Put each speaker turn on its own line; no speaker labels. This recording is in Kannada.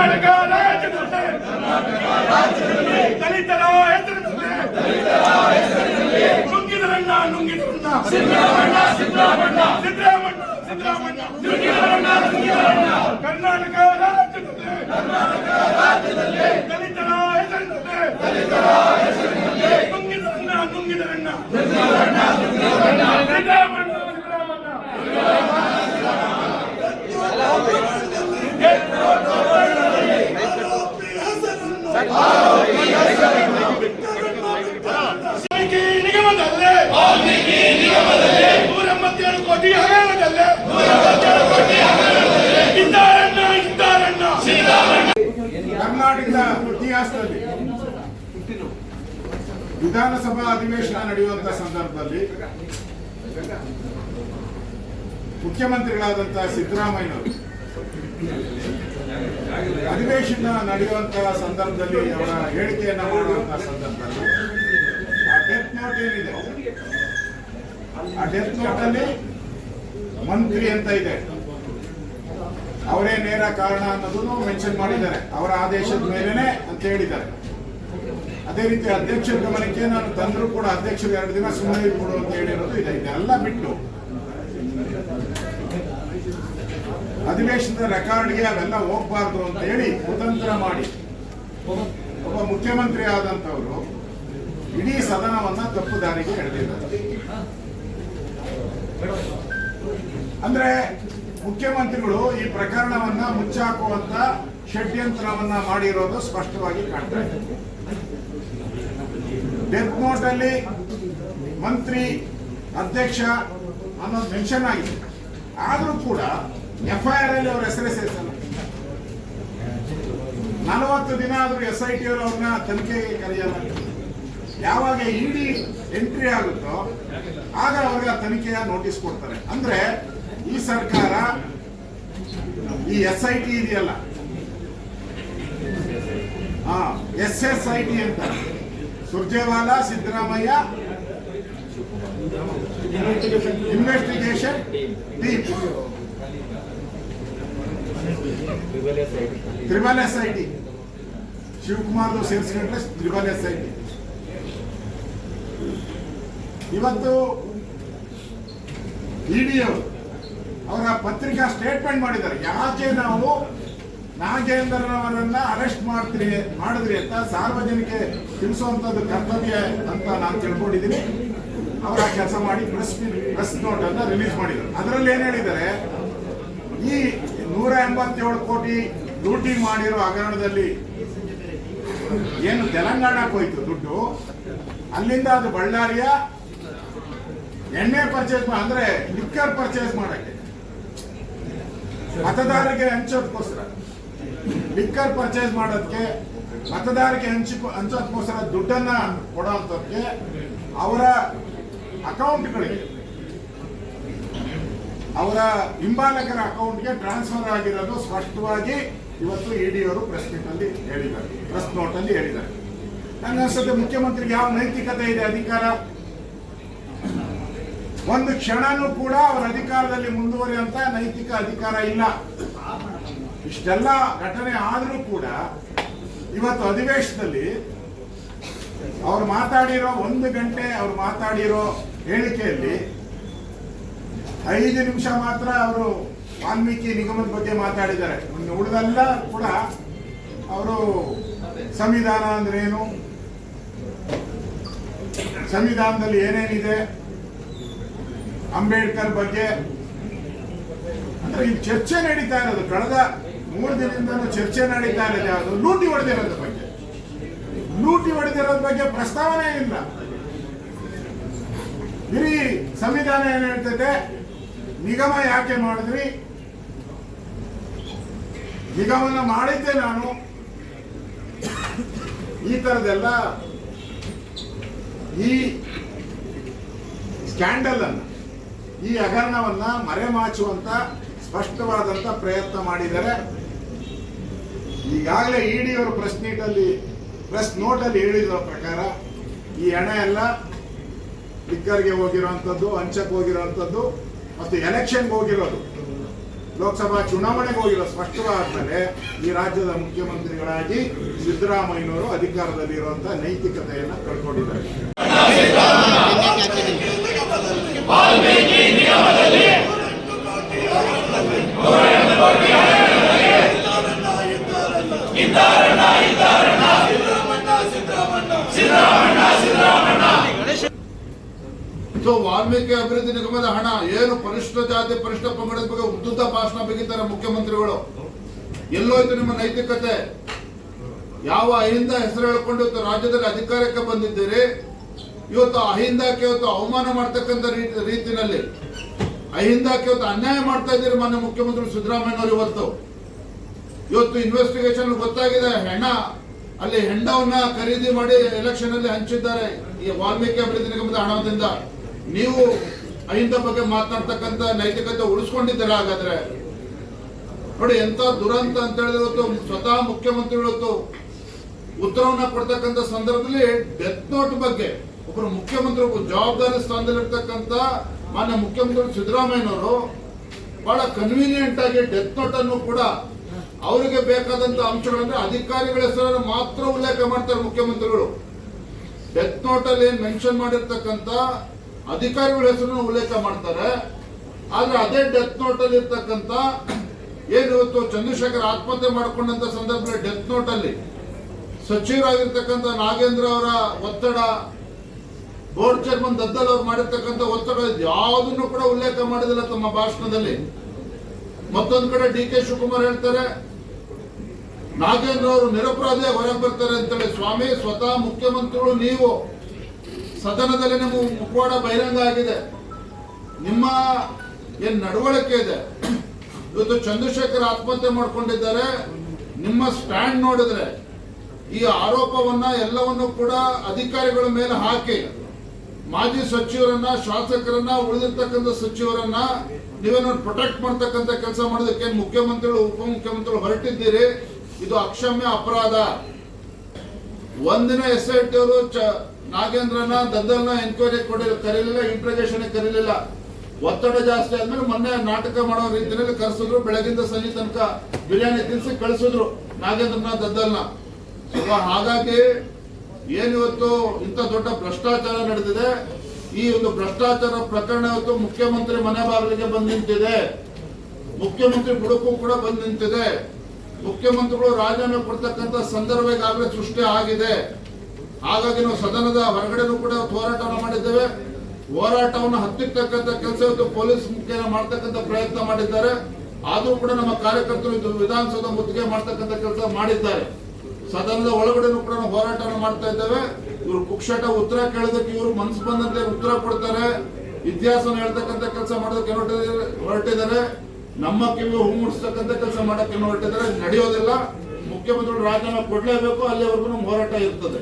ಕರ್ನಾಟಕ ರಾಜ್ಯದಲ್ಲಿ ದಲಿತರ ಹೆಸರಿನಲ್ಲಿ ನುಂಗಿದರಣ್ಣ ನುಂಗಿದರಣ್ಣ ಸಿದ್ದರಾಮಣ್ಣ ಸಿದ್ದರಾಮಣ್ಣ ಸಿದ್ದರಾಮಣ್ಣ ಸಿದ್ದರಾಮಣ್ಣ ಕರ್ನಾಟಕ
ವಿಧಾನಸಭಾ ಅಧಿವೇಶನ ನಡೆಯುವಂತ ಸಂದರ್ಭದಲ್ಲಿ ಮುಖ್ಯಮಂತ್ರಿಗಳಾದಂತಹ ಸಿದ್ದರಾಮಯ್ಯನವರು ಅಧಿವೇಶನ ನಡೆಯುವಂತಹ ಸಂದರ್ಭದಲ್ಲಿ ಅವರ ಹೇಳಿಕೆಯನ್ನು ಮಾಡುವಂತಹ ಸಂದರ್ಭದಲ್ಲಿ ಆ ಡೆತ್ ನೋಟ್ ಏನಿದೆ? ಆ ಡೆತ್ ನೋಟ್ ಅಲ್ಲಿ ಮಂತ್ರಿ ಅಂತ ಇದೆ. ಅವರೇ ನೇರ ಕಾರಣ ಅನ್ನೋದನ್ನು ಮೆನ್ಷನ್ ಮಾಡಿದ್ದಾರೆ. ಅವರ ಆದೇಶದ ಮೇಲೆನೆ ಅಂತ ಹೇಳಿದ್ದಾರೆ. ಅದೇ ರೀತಿ ಅಧ್ಯಕ್ಷರ ಗಮನಕ್ಕೆ ನಾನು ತಂದರೂ ಕೂಡ ಅಧ್ಯಕ್ಷರು ಎರಡು ದಿನ ಸುಮ್ಮನೆ ಕೊಡು ಅಂತ ಹೇಳಿರೋದು ಇದೆ. ಇದೆಲ್ಲ ಬಿಟ್ಟು ಅಧಿವೇಶನದ ರೆಕಾರ್ಡ್ಗೆ ಅವೆಲ್ಲ ಹೋಗ್ಬಾರ್ದು ಅಂತ ಹೇಳಿ ಕುತಂತ್ರ ಮಾಡಿ. ಒಬ್ಬ ಮುಖ್ಯಮಂತ್ರಿ ಆದಂತವರು ಇಡೀ ಸದನವನ್ನ ತಪ್ಪು ದಾರಿಗೆ ಎಳೆದಿದ್ದಾರೆ ಅಂದ್ರೆ ಮುಖ್ಯಮಂತ್ರಿಗಳು ಈ ಪ್ರಕರಣವನ್ನ ಮುಚ್ಚಾಕುವಂತ ಷಡ್ಯಂತ್ರವನ್ನ ಮಾಡಿರೋದು ಸ್ಪಷ್ಟವಾಗಿ ಕಾಣ್ತಾ ಇದೆ. ಡೆತ್ ನೋಟ್ ಅಲ್ಲಿ ಮಂತ್ರಿ ಅಧ್ಯಕ್ಷ ಅನ್ನೋದು ಮೆನ್ಷನ್ ಆಗಿದೆ. ಆದ್ರೂ ಕೂಡ ಎಫ್ಐಆರ್ ಅಲ್ಲಿ ಅವ್ರ ಹೆಸರೇ ಸೇರಿಸಲ್ಲ. ನಲವತ್ತು ದಿನ ಆದ್ರೂ ಎಸ್ ಐ ಟಿ ಅವರು ಅವ್ರನ್ನ ತನಿಖೆಗೆ ಕರೆಯಲ್ಲ. ಯಾವಾಗ ಇಡಿ ಎಂಟ್ರಿ ಆಗುತ್ತೋ, ಆಗ ಅವ್ರಿಗೆ ಆ ತನಿಖೆಯ ನೋಟಿಸ್ ಕೊಡ್ತಾರೆ. ಅಂದ್ರೆ ಈ ಸರ್ಕಾರ ಈ ಎಸ್ ಐ ಟಿ ಇದೆಯಲ್ಲ. ಎಸ್ ಎಸ್ ಐ ಟಿ ಅಂತ. Surjewala, Siddaramaiah investigation team triple S I T ಶಿವಕುಮಾರ್ದು ಸೇರಿಸಿಕೊಂಡ್ರೆ ತ್ರಿಬಲ್ ಎಸ್ ಐ ಟಿ ಇವತ್ತು ಇಡಿ ಅವರು ಅವರ ಪತ್ರಿಕಾ ಸ್ಟೇಟ್ಮೆಂಟ್ ಮಾಡಿದ್ದಾರೆ. ಯಾಕೆ ನಾವು ನಾಗೇಂದ್ರನವರನ್ನ ಅರೆಸ್ಟ್ ಮಾಡ್ತೀರಿ ಮಾಡಿದ್ರಿ ಅಂತ ಸಾರ್ವಜನಿಕ ತಿಳಿಸುವಂತದ್ದು ಕರ್ತವ್ಯ ಅಂತ ನಾನು ತಿಳ್ಕೊಂಡಿದ್ದೀನಿ. ಅವರ ಕೆಲಸ ಮಾಡಿ ಪ್ರೆಸ್ ಪ್ರೆಸ್ ನೋಟ್ ಅನ್ನ ರಿಲೀಸ್ ಮಾಡಿದ್ರು. ಅದರಲ್ಲಿ ಏನ್ ಹೇಳಿದ್ದಾರೆ? ಈ ನೂರ ಎಂಬತ್ತೇಳು ಕೋಟಿ ಲೂಟಿ ಮಾಡಿರೋ ಹಗರಣದಲ್ಲಿ ಏನು ತೆಲಂಗಾಣಕ್ಕೆ ಹೋಯ್ತು ದುಡ್ಡು? ಅಲ್ಲಿಂದ ಅದು ಬಳ್ಳಾರಿಯ ಎಣ್ಣೆ ಪರ್ಚೇಸ್ ಅಂದ್ರೆ ಲಿಕ್ಕರ್ ಪರ್ಚೇಸ್ ಮಾಡಕ್ಕೆ. ಮತದಾರರಿಗೆ ಹಂಚೋದಕ್ಕೋಸ್ಕರ ಲಿಕ್ಕರ್ ಪರ್ಚೇಸ್ ಮಾಡೋದಕ್ಕೆ ಮತದಾರರಿಗೆ ಹಂಚಿ ಹಂಚೋದಕ್ಕೋಸ್ಕರ ದುಡ್ಡನ್ನ ಕೊಡೋಂಥದ್ಕೆ ಅವರ ಅಕೌಂಟ್ಗಳಿಗೆ ಅವರ ಹಿಂಬಾಲಕರ ಅಕೌಂಟ್ಗೆ ಟ್ರಾನ್ಸ್ಫರ್ ಆಗಿರೋದು ಸ್ಪಷ್ಟವಾಗಿ ಇವತ್ತು ಇಡಿ ಅವರು ಪ್ರೆಸ್ ಮೀಟ್ ಅಲ್ಲಿ ಹೇಳಿದ್ದಾರೆ. ಪ್ರೆಸ್ ನೋಟ್ ಅಲ್ಲಿ ಹೇಳಿದ್ದಾರೆ. ನನಗೆ ಅನ್ಸುತ್ತೆ ಮುಖ್ಯಮಂತ್ರಿಗೆ ಯಾವ ನೈತಿಕತೆ ಇದೆ ಅಧಿಕಾರ? ಒಂದು ಕ್ಷಣನೂ ಕೂಡ ಅವರ ಅಧಿಕಾರದಲ್ಲಿ ಮುಂದುವರಿಯುವಂತ ನೈತಿಕ ಅಧಿಕಾರ ಇಲ್ಲ. ಇಷ್ಟೆಲ್ಲ ಘಟನೆ ಆದರೂ ಕೂಡ ಇವತ್ತು ಅಧಿವೇಶನದಲ್ಲಿ ಅವ್ರು ಮಾತಾಡಿರೋ ಒಂದು ಗಂಟೆ ಅವ್ರು ಮಾತಾಡಿರೋ ಹೇಳಿಕೆಯಲ್ಲಿ ಐದು ನಿಮಿಷ ಮಾತ್ರ ಅವರು ವಾಲ್ಮೀಕಿ ನಿಗಮದ ಬಗ್ಗೆ ಮಾತಾಡಿದ್ದಾರೆ. ಉಳಿದೆಲ್ಲ ಕೂಡ ಅವರು ಸಂವಿಧಾನ ಅಂದ್ರೆ ಏನು? ಸಂವಿಧಾನದಲ್ಲಿ ಏನೇನಿದೆ? ಅಂಬೇಡ್ಕರ್ ಬಗ್ಗೆ ಅಂದ್ರೆ ಈ ಚರ್ಚೆ ನಡೀತಾ ಇರೋದು. ಕಳೆದ ಮೂರು ದಿನದಿಂದಲೂ ಚರ್ಚೆ ನಡೀತಾ ಇರೋದು ಯಾವುದು? ಲೂಟಿ ಹೊಡೆದಿರೋದ್ರ ಬಗ್ಗೆ. ಲೂಟಿ ಹೊಡೆದಿರೋದ್ರ ಬಗ್ಗೆ ಪ್ರಸ್ತಾವನೆ ಇಲ್ಲ. ಇಡೀ ಸಂವಿಧಾನ ಏನ್ ಹೇಳ್ತೈತೆ? ನಿಗಮ ಯಾಕೆ ಮಾಡಿದ್ರಿ? ನಿಗಮನ ಮಾಡಿದ್ದೆ ನಾನು. ಈ ತರದೆಲ್ಲ ಈ ಸ್ಕ್ಯಾಂಡಲ್ ಅನ್ನ, ಈ ಹಗರಣವನ್ನ ಮರೆಮಾಚುವಂತ ಸ್ಪಷ್ಟವಾದಂತ ಪ್ರಯತ್ನ ಮಾಡಿದ್ದಾರೆ. ಈಗಾಗಲೇ ಇಡಿ ಅವರು ಪ್ರೆಸ್ ನೀಟಲ್ಲಿ ಪ್ರೆಸ್ ನೋಟಲ್ಲಿ ಹೇಳಿದ ಪ್ರಕಾರ ಈ ಹಣ ಎಲ್ಲ ಲಿಕ್ಕರ್ಗೆ ಹೋಗಿರುವಂಥದ್ದು ಅಂಚಕ್ಕೆ ಹೋಗಿರುವಂಥದ್ದು ಮತ್ತು ಎಲೆಕ್ಷನ್ಗೆ ಹೋಗಿರೋದು. ಲೋಕಸಭಾ ಚುನಾವಣೆಗೆ ಹೋಗಿರೋ ಸ್ಪಷ್ಟವಾದ್ಮೇಲೆ ಈ ರಾಜ್ಯದ ಮುಖ್ಯಮಂತ್ರಿಗಳಾಗಿ ಸಿದ್ದರಾಮಯ್ಯನವರು ಅಧಿಕಾರದಲ್ಲಿರುವಂತ ನೈತಿಕತೆಯನ್ನು ಕಳ್ಕೊಂಡಿದ್ದಾರೆ.
ಸೊ ವಾಲ್ಮೀಕಿ ಅಭಿವೃದ್ಧಿ ನಿಗಮದ ಹಣ. ಏನು ಪರಿಷ್ಠ ಜಾತಿ ಪರಿಷ್ಠ ಪಂಗಡದ ಬಗ್ಗೆ ಉದ್ದುತ ಭಾಷಣ ಬೀಗಿದ್ದಾರೆ ಮುಖ್ಯಮಂತ್ರಿಗಳು. ಎಲ್ಲೋಯ್ತು ನಿಮ್ಮ ನೈತಿಕತೆ? ಯಾವ ಅಹಿಂದ ಹೆಸರು ಹೇಳ್ಕೊಂಡು ಇವತ್ತು ರಾಜ್ಯದಲ್ಲಿ ಅಧಿಕಾರಕ್ಕೆ ಬಂದಿದ್ದೀರಿ? ಇವತ್ತು ಅಹಿಂದಕ್ಕೆ ಇವತ್ತು ಅವಮಾನ ಮಾಡ್ತಕ್ಕಂಥ ರೀತಿ- ರೀತಿನಲ್ಲಿ ಅಹಿಂದಕ್ಕೆ ಇವತ್ತು ಅನ್ಯಾಯ ಮಾಡ್ತಾ ಇದ್ದೀರಿ ಮಾನ್ಯ ಮುಖ್ಯಮಂತ್ರಿ ಸಿದ್ದರಾಮಯ್ಯನವರು ಇವತ್ತು. ಇವತ್ತು ಇನ್ವೆಸ್ಟಿಗೇಷನ್ ಗೊತ್ತಾಗಿದೆ, ಹೆಣ, ಅಲ್ಲಿ ಹೆಂಡವನ್ನ ಖರೀದಿ ಮಾಡಿ ಎಲೆಕ್ಷನ್ ಅಲ್ಲಿ ಹಂಚಿದ್ದಾರೆ ಈ ವಾಲ್ಮೀಕಿ ಅಭಿವೃದ್ಧಿ ನಿಗಮದ ಹಣದಿಂದ. ನೀವು ಅಹಿಂದ ಬಗ್ಗೆ ಮಾತನಾಡ್ತಕ್ಕಂಥ ನೈತಿಕತೆ ಉಳಿಸ್ಕೊಂಡಿದ್ದೀರಾ ಹಾಗಾದ್ರೆ? ನೋಡಿ ಎಂತ ದುರಂತ ಅಂತ ಹೇಳಿದ್ರೆ ಸ್ವತಃ ಮುಖ್ಯಮಂತ್ರಿಗಳು ಉತ್ತರವನ್ನ ಕೊಡ್ತಕ್ಕಂಥ ಸಂದರ್ಭದಲ್ಲಿ ಡೆತ್ ನೋಟ್ ಬಗ್ಗೆ ಒಬ್ಬರು ಮುಖ್ಯಮಂತ್ರಿ ಜವಾಬ್ದಾರಿ ಸ್ಥಾನದಲ್ಲಿರ್ತಕ್ಕಂಥ ಮಾನ್ಯ ಮುಖ್ಯಮಂತ್ರಿ ಸಿದ್ದರಾಮಯ್ಯನವರು ಬಹಳ ಕನ್ವೀನಿಯಂಟ್ ಆಗಿ ಡೆತ್ ನೋಟ್ ಅನ್ನು ಕೂಡ ಅವರಿಗೆ ಬೇಕಾದಂತ ಅಂಶಗಳಂದ್ರೆ ಅಧಿಕಾರಿಗಳ ಹೆಸರನ್ನು ಮಾತ್ರ ಉಲ್ಲೇಖ ಮಾಡ್ತಾರೆ ಮುಖ್ಯಮಂತ್ರಿಗಳು. ಡೆತ್ ನೋಟ್ ಅಲ್ಲಿ ಮೆನ್ಷನ್ ಮಾಡಿರ್ತಕ್ಕಂಥ ಅಧಿಕಾರಿಗಳ ಹೆಸರು ಉಲ್ಲೇಖ ಮಾಡ್ತಾರೆ. ಆದ್ರೆ ಅದೇ ಡೆತ್ ನೋಟ್ ಅಲ್ಲಿ ಇರ್ತಕ್ಕಂತ ಏನಿವತ್ತು ಚಂದ್ರಶೇಖರ್ ಆತ್ಮಹತ್ಯೆ ಮಾಡಿಕೊಂಡಂತ ಸಂದರ್ಭದಲ್ಲಿ ಡೆತ್ ನೋಟ್ ಅಲ್ಲಿ ಸಚಿವರಾಗಿರ್ತಕ್ಕಂಥ ನಾಗೇಂದ್ರ ಅವರ ಒತ್ತಡ ಬೋರ್ಡ್ ಚೇರ್ಮನ್ ದದ್ದಲ್ ಅವ್ರು ಮಾಡಿರ್ತಕ್ಕಂಥ ಒತ್ತಡ ಯಾವುದನ್ನು ಕೂಡ ಉಲ್ಲೇಖ ಮಾಡಿದಿಲ್ಲ ತಮ್ಮ ಭಾಷಣದಲ್ಲಿ. ಮತ್ತೊಂದು ಕಡೆ ಡಿ ಕೆ ಶಿವಕುಮಾರ್ ಹೇಳ್ತಾರೆ, ನಾಗೇಂದ್ರ ಅವರು ನಿರಪರಾಧಿ ಹೊರಗೆ ಬರ್ತಾರೆ ಅಂತೇಳಿ. ಸ್ವಾಮಿ, ಸ್ವತಃ ಮುಖ್ಯಮಂತ್ರಿಗಳು, ನೀವು ಸದನದಲ್ಲಿ ನಿಮ್ಮ ಮುಖವಾಡ ಬಹಿರಂಗ ಆಗಿದೆ. ನಿಮ್ಮ ಏನ್ ನಡವಳಿಕೆ ಇದೆ? ಇವತ್ತು ಚಂದ್ರಶೇಖರ್ ಆತ್ಮಹತ್ಯೆ ಮಾಡ್ಕೊಂಡಿದ್ದಾರೆ. ನಿಮ್ಮ ಸ್ಟ್ಯಾಂಡ್ ನೋಡಿದ್ರೆ ಈ ಆರೋಪವನ್ನ ಎಲ್ಲವನ್ನು ಕೂಡ ಅಧಿಕಾರಿಗಳ ಮೇಲೆ ಹಾಕಿ, ಮಾಜಿ ಸಚಿವರನ್ನ, ಶಾಸಕರನ್ನ, ಉಳಿದಿರ್ತಕ್ಕಂಥ ಸಚಿವರನ್ನ ನೀವೇನೋ ಪ್ರೊಟೆಕ್ಟ್ ಮಾಡ್ತಕ್ಕಂಥ ಕೆಲಸ ಮಾಡೋದಕ್ಕೆ ಮುಖ್ಯಮಂತ್ರಿಗಳು, ಉಪಮುಖ್ಯಮಂತ್ರಿಗಳು ಹೊರಟಿದ್ದೀರಿ. ಇದು ಅಕ್ಷಮ್ಯ ಅಪರಾಧ. ಒಂದಿನ ಎಸ್ ಐ ಟಿ ಅವರು ನಾಗೇಂದ್ರನ ದದ್ದಲ್ನ ಎನ್ಕ್ವೈರಿ ಕೊಡಿ, ಕರೀಲಿಲ್ಲ ಇಂಟ್ರಗೇಷನ್ ಕರೀಲಿಲ್ಲ. ಒತ್ತಡ ಜಾಸ್ತಿ ಆದ್ಮೇಲೆ ಮೊನ್ನೆ ನಾಟಕ ಮಾಡೋ ರೀತಿಯಲ್ಲಿ ಕರೆಸಿದ್ರು, ಬೆಳಗಿಂದ ಸಂಜೆ ತನಕ ಬಿರಿಯಾನಿ ತಿನ್ಸಿ ಕಳಿಸಿದ್ರು ನಾಗೇಂದ್ರನ ದದ್ದಲ್ನ ಹಾಗಾಗಿ ಏನಿವತ್ತು ಇಂಥ ದೊಡ್ಡ ಭ್ರಷ್ಟಾಚಾರ ನಡೆದಿದೆ? ಈ ಒಂದು ಭ್ರಷ್ಟಾಚಾರ ಪ್ರಕರಣ ಇವತ್ತು ಮುಖ್ಯಮಂತ್ರಿ ಮನೆ ಬಾಗಿಲಿಗೆ ಬಂದು ನಿಂತಿದೆ. ಮುಖ್ಯಮಂತ್ರಿ ಬುಡಕ್ಕೂ ಕೂಡ ಬಂದು ನಿಂತಿದೆ. ಮುಖ್ಯಮಂತ್ರಿಗಳು ರಾಜೀನಾಮೆ ಕೊಡ್ತಕ್ಕಂಥ ಸಂದರ್ಭ ಈಗಾಗಲೇ ಸೃಷ್ಟಿ ಆಗಿದೆ. ಹಾಗಾಗಿ ನಾವು ಸದನದ ಹೊರಗಡೆನೂ ಕೂಡ ಹೋರಾಟವನ್ನು ಮಾಡಿದ್ದೇವೆ. ಹೋರಾಟವನ್ನು ಹತ್ತಿರ್ತಕ್ಕಂತ ಕೆಲಸ ಪೊಲೀಸ್ ಮುಖ್ಯ ಮಾಡ್ತಕ್ಕಂಥ ಪ್ರಯತ್ನ ಮಾಡಿದ್ದಾರೆ. ಆದರೂ ಕೂಡ ನಮ್ಮ ಕಾರ್ಯಕರ್ತರು ಇದು ವಿಧಾನಸೌಧ ಮುತ್ತಿಗೆ ಮಾಡ್ತಕ್ಕಂಥ ಕೆಲಸ ಮಾಡಿದ್ದಾರೆ. ಸದನದ ಒಳಗಡೆನೂ ಕೂಡ ಹೋರಾಟವನ್ನು ಮಾಡ್ತಾ ಇದ್ದೇವೆ. ಇವರು ಕುಕ್ಷಟ ಉತ್ತರ ಕೇಳೋದಕ್ಕೆ ಇವರು ಮನಸ್ಸು ಬಂದಂತೆ ಉತ್ತರ ಕೊಡ್ತಾರೆ. ಇತಿಹಾಸ ಹೇಳ್ತಕ್ಕಂಥ ಕೆಲಸ ಮಾಡೋದಕ್ಕೆ ಹೊರಟಿದ್ದಾರೆ. ನಮ್ಮ ಕಿವಿ ಮುಡಿಸ್ತಕ್ಕಂಥ ಕೆಲಸ ಮಾಡಕ್ಕೆ ಹೊರಟಿದ್ದಾರೆ. ನಡೆಯೋದಿಲ್ಲ. ಮುಖ್ಯಮಂತ್ರಿಗಳು ರಾಜೀನಾಮೆ ಕೊಡ್ಲೇಬೇಕು. ಅಲ್ಲಿವರೆಗೂ ನಮ್ಮ ಹೋರಾಟ ಇರ್ತದೆ.